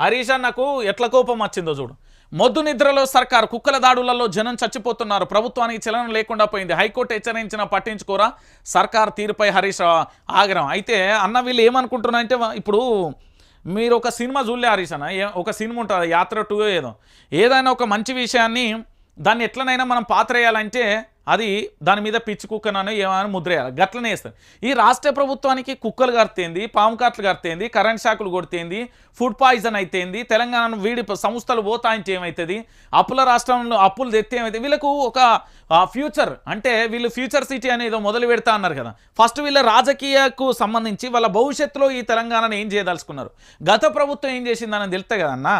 హరీష్ అన్నకు ఎట్ల కోపం వచ్చిందో చూడు. మొద్దు నిద్రలో సర్కార్ కుక్కల దాడులలో జనం చచ్చిపోతున్నారు. ప్రభుత్వానికి చలనం లేకుండా పోయింది. హైకోర్టు హెచ్చరించిన పట్టించుకోరా. సర్కార్ తీరుపై హరీష్ ఆగ్రహం. అయితే అన్న వీళ్ళు ఏమనుకుంటున్నారంటే ఇప్పుడు మీరు ఒక సినిమా చూడలే హరీష్ అన్న. ఒక సినిమా ఉంటుంది యాత్ర టూ ఏదో. ఏదైనా ఒక మంచి విషయాన్ని దాన్ని ఎట్లనైనా మనం పాత్రేయాలంటే అది దాని మీద పిచ్చి కుక్కనని ఏమైనా ముద్రేయాలి గట్లనే వేస్తారు ఈ రాష్ట్ర ప్రభుత్వానికి కుక్కలు కడితేంది పాము కాట్లు కడితేంది కరెంట్ షాకులు కొడితేంది ఫుడ్ పాయిజన్ అయితేంది తెలంగాణ వీడి సంస్థలు పోతాయించి ఏమవుతుంది అప్పుల రాష్ట్రంలో అప్పులు తెస్తే ఏమైతే వీళ్ళకు ఒక ఫ్యూచర్. అంటే వీళ్ళు ఫ్యూచర్ సిటీ అనేది మొదలు పెడతా అన్నారు కదా. ఫస్ట్ వీళ్ళ రాజకీయకు సంబంధించి వాళ్ళ భవిష్యత్తులో ఈ తెలంగాణను ఏం చేయదలుచుకున్నారు? గత ప్రభుత్వం ఏం చేసిందని తెలుస్తే కదన్నా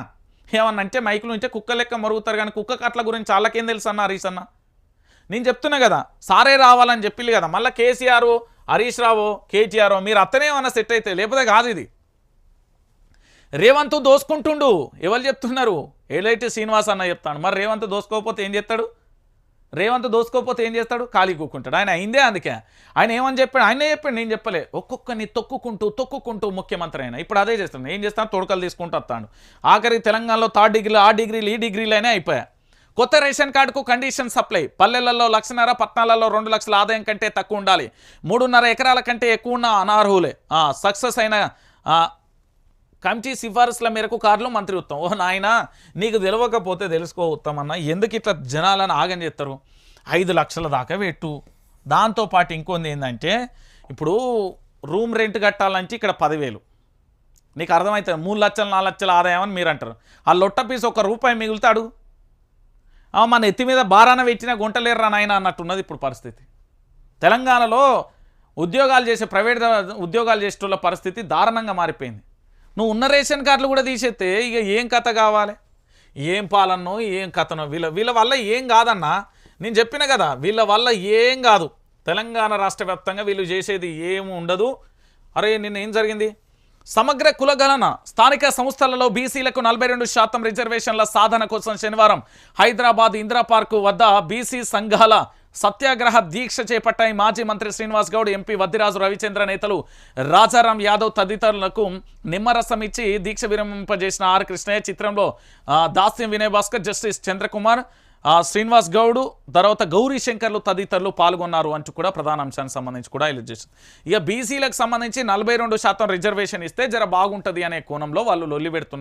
ఏమన్నా అంటే మైకులు ఉంటే కుక్క లెక్క మరుగుతారు కానీ కుక్క కట్ల గురించి వాళ్ళకేం తెలుసు అన్న హరీష్ అన్న? నేను చెప్తున్నా కదా సారే రావాలని చెప్పిల్లు కదా. మళ్ళీ కేసీఆర్ హరీష్ రావు కేటీఆర్ మీరు అత్తనేమన్నా సెట్ అయితే లేకపోతే కాదు ఇది. రేవంత్ దోసుకుంటుండు. ఎవరు చెప్తున్నారు? ఏలైతే శ్రీనివాస్ అన్న చెప్తాడు. మరి రేవంత్ దోసుకోకపోతే ఏం చేస్తాడు? రేవంత్ దోసుకోకపోతే ఏం చేస్తాడు? ఖాళీ కూకుంటాడు. ఆయన అయిందే అందుకే. ఆయన ఏమని చెప్పాడు? ఆయనే చెప్పాడు. నేను చెప్పలే. ఒక్కొక్కరిని తొక్కుకుంటూ తొక్కుకుంటూ ముఖ్యమంత్రి అయినా. ఇప్పుడు అదే చేస్తాను ఏం చేస్తాను? తొడకలు తీసుకుంటూ వస్తాడు. ఆఖరి తెలంగాణలో థర్డ్ డిగ్రీలు ఆ డిగ్రీలు ఈ డిగ్రీలు అయినా అయిపోయా కొత్త రేషన్ కార్డుకు కండిషన్ సప్లై. పల్లెలలో లక్షన్నర పట్టణాలలో రెండు లక్షల ఆదాయం కంటే తక్కువ ఉండాలి. మూడున్నర ఎకరాల కంటే ఎక్కువ ఉన్న అనర్హులే. సక్సెస్ అయిన కమిటీ సిఫారసుల మేరకు కార్లు మంత్రి ఉత్తమ్ ఓ నాయన నీకు తెలియకపోతే తెలుసుకో ఉత్తమ్ అన్న ఎందుకు ఇట్లా జనాలను ఆగం చేస్తారు? ఐదు లక్షల దాకా పెట్టు. దాంతోపాటు ఇంకొంది ఏంటంటే ఇప్పుడు రూమ్ రెంట్ కట్టాలంటే ఇక్కడ పదివేలు. నీకు అర్థమవుతుంది మూడు లక్షలు నాలుగు లక్షల ఆదాయం అని మీరు అంటారు ఆ లొట్ట పీస్ ఒక రూపాయి మిగులుతాడు. మన ఎత్తి మీద బారాన పెట్టిన గుంటలేర్రా నాయన అన్నట్టున్నది ఇప్పుడు పరిస్థితి. తెలంగాణలో ఉద్యోగాలు చేసే ప్రైవేట్ ఉద్యోగాలు చేసేటోళ్ళ పరిస్థితి దారుణంగా మారిపోయింది. నువ్వు ఉన్న రేషన్ కార్డులు కూడా తీసేస్తే ఇక ఏం కథ కావాలి? ఏం పాలనో ఏం కథనో? వీళ్ళ వీళ్ళ వల్ల ఏం కాదన్నా? నేను చెప్పిన కదా వీళ్ళ వల్ల ఏం కాదు. తెలంగాణ రాష్ట్ర వ్యాప్తంగా వీళ్ళు చేసేది ఏమి ఉండదు. అరే నిన్న ఏం జరిగింది? సమగ్ర కులగణన. స్థానిక సంస్థలలో బీసీలకు నలభై రెండు శాతం రిజర్వేషన్ల సాధన కోసం శనివారం హైదరాబాద్ ఇందిరా పార్కు వద్ద బీసీ సంఘాల సత్యాగ్రహ దీక్ష చేపట్టాయి మాజీ మంత్రి శ్రీనివాస్ గౌడ్ ఎంపీ వద్దిరాజు రవిచంద్ర నేతలు రాజారాం యాదవ్ తదితరులకు నిమ్మరసం ఇచ్చి దీక్ష విరమింపజేసిన ఆర్ కృష్ణయ్య చిత్రంలో దాస్యం వినయ్ భాస్కర్ జస్టిస్ చంద్రకుమార్ శ్రీనివాస్ గౌడ్ తర్వాత గౌరీ శంకర్లు తదితరులు పాల్గొన్నారు అంటూ కూడా ప్రధాన అంశానికి సంబంధించి కూడా ఇలా ఇక బీసీలకు సంబంధించి నలభై శాతం రిజర్వేషన్ ఇస్తే జర బాగుంటుంది అనే కోణంలో వాళ్ళు లొల్లి పెడుతున్నారు.